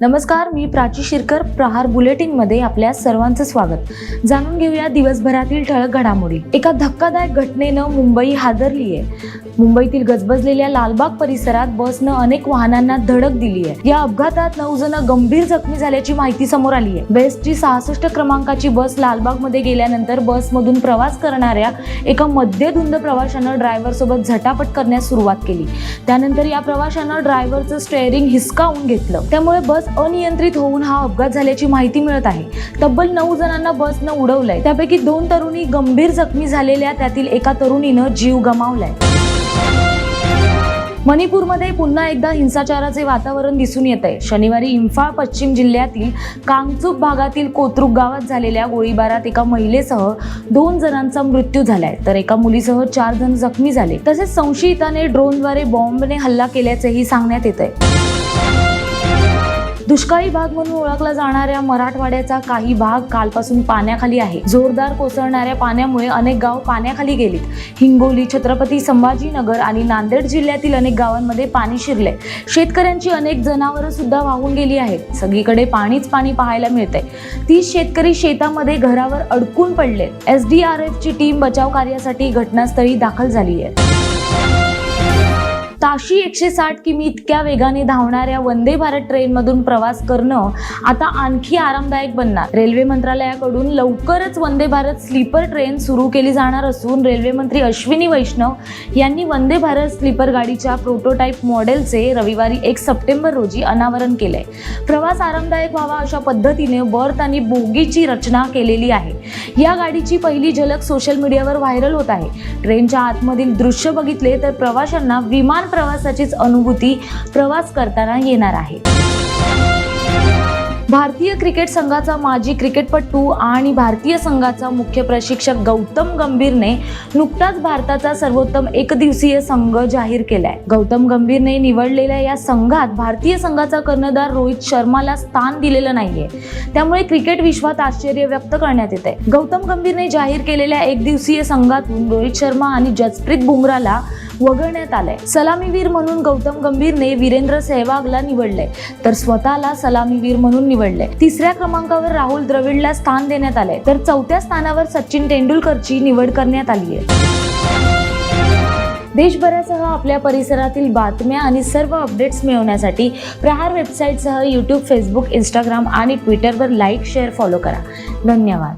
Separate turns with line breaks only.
नमस्कार मी प्राची शिरकर प्रहार बुलेटिनमध्ये आपल्या सर्वांचं स्वागत. जाणून घेऊया दिवसभरातील ठळक घडामोडी. एका धक्कादायक घटनेनं मुंबई हादरली आहे मुंबईतील गजबजलेल्या लालबाग परिसरात बसनं अनेक वाहनांना धडक दिली आहे या अपघातात नऊ जण गंभीर जखमी झाल्याची माहिती समोर आली आहे बेस्टची सहासष्ट क्रमांकाची बस लालबागमध्ये गेल्यानंतर बसमधून प्रवास करणाऱ्या एका मध्यधुंद प्रवाशानं ड्रायव्हर सोबत झटापट करण्यास सुरुवात केली. त्यानंतर या प्रवाशानं ड्रायव्हरचं स्टेअरिंग हिसकावून घेतलं. त्यामुळे बस अनियंत्रित होऊन हा अपघात झाल्याची माहिती मिळत आहे. तब्बल नऊ जणांना बसनं उडवलंय. त्यापैकी दोन तरुणी गंभीर जखमी झालेल्या त्यातील एका तरुणीनं जीव गमावलाय. मणिपूरमध्ये पुन्हा एकदा हिंसाचाराचे वातावरण दिसून येत आहे शनिवारी इम्फाळ पश्चिम जिल्ह्यातील कांगचूक भागातील कोत्रुक गावात झालेल्या गोळीबारात एका महिलेसह दोन जणांचा मृत्यू झालाय. तर एका मुलीसह चार जण जखमी झाले. तसेच संशयिताने ड्रोनद्वारे बॉम्बने हल्ला केल्याचेही सांगण्यात येत आहे दुष्काळी भाग म्हणून ओळखला जाणाऱ्या मराठवाड्याचा काही भाग कालपासून पाण्याखाली आहे. जोरदार कोसळणाऱ्या पाण्यामुळे अनेक गाव पाण्याखाली गेलीत. हिंगोली छत्रपती संभाजीनगर आणि नांदेड जिल्ह्यातील अनेक गावांमध्ये पाणी शिरले शेतकऱ्यांची अनेक जनावरं सुद्धा वाहून गेली आहेत. सगळीकडे पाणीच पाणी पाहायला मिळते तीस शेतकरी शेतामध्ये घरावर अडकून पडले एस डी आर एफची टीम बचाव कार्यासाठी घटनास्थळी दाखल झाली आहे ताशी एकशे साठ किमी इतक्या वेगाने धावणाऱ्या वंदे भारत ट्रेनमधून प्रवास करणं आता आणखी आरामदायक बनणार. रेल्वे मंत्रालयाकडून लवकरच वंदे भारत स्लीपर ट्रेन सुरू केली जाणार असून रेल्वे मंत्री अश्विनी वैष्णव यांनी वंदे भारत स्लीपर गाडीच्या प्रोटोटाईप मॉडेलचे रविवारी एक सप्टेंबर रोजी अनावरण केलंय. प्रवास आरामदायक व्हावा अशा पद्धतीने बर्थ आणि बोगीची रचना केलेली आहे. या गाडीची पहिली झलक सोशल मीडियावर व्हायरल होत आहे. ट्रेनच्या आतमधील दृश्य बघितले तर प्रवाशांना विमान प्रवासाचीच अनुभूती प्रवास करताना येणार आहे. भारतीय क्रिकेट संघाचा माजी क्रिकेटपटू आणि भारतीय संघाचा मुख्य प्रशिक्षक गौतम गंभीरने नुकताच भारताचा सर्वोत्तम एकदिवसीय संघ जाहीर केलाय. गौतम गंभीरने निवडलेल्या या संघात भारतीय संघाचा कर्णधार रोहित शर्माला स्थान दिलेलं नाहीये. त्यामुळे क्रिकेट विश्वात आश्चर्य व्यक्त करण्यात येत आहे गौतम गंभीरने जाहीर केलेल्या एकदिवसीय संघातून रोहित शर्मा आणि जसप्रीत बुमराला वगळण्यात आलंय. सलामीवीर म्हणून गौतम गंभीरने वीरेंद्र सहवागला निवडले. तर स्वतःला सलामीवीर म्हणून निवडले. तिसऱ्या क्रमांकावर राहुल द्रविडला स्थान देण्यात आले तर चौथ्या स्थानावर सचिन तेंडुलकरची निवड करण्यात आली आहे. देशभरासह आपल्या परिसरातील बातम्या आणि सर्व अपडेट्स मिळवण्यासाठी प्रहार वेबसाईटसह यूट्यूब फेसबुक इंस्टाग्राम आणि ट्विटरवर लाईक शेअर फॉलो करा. धन्यवाद.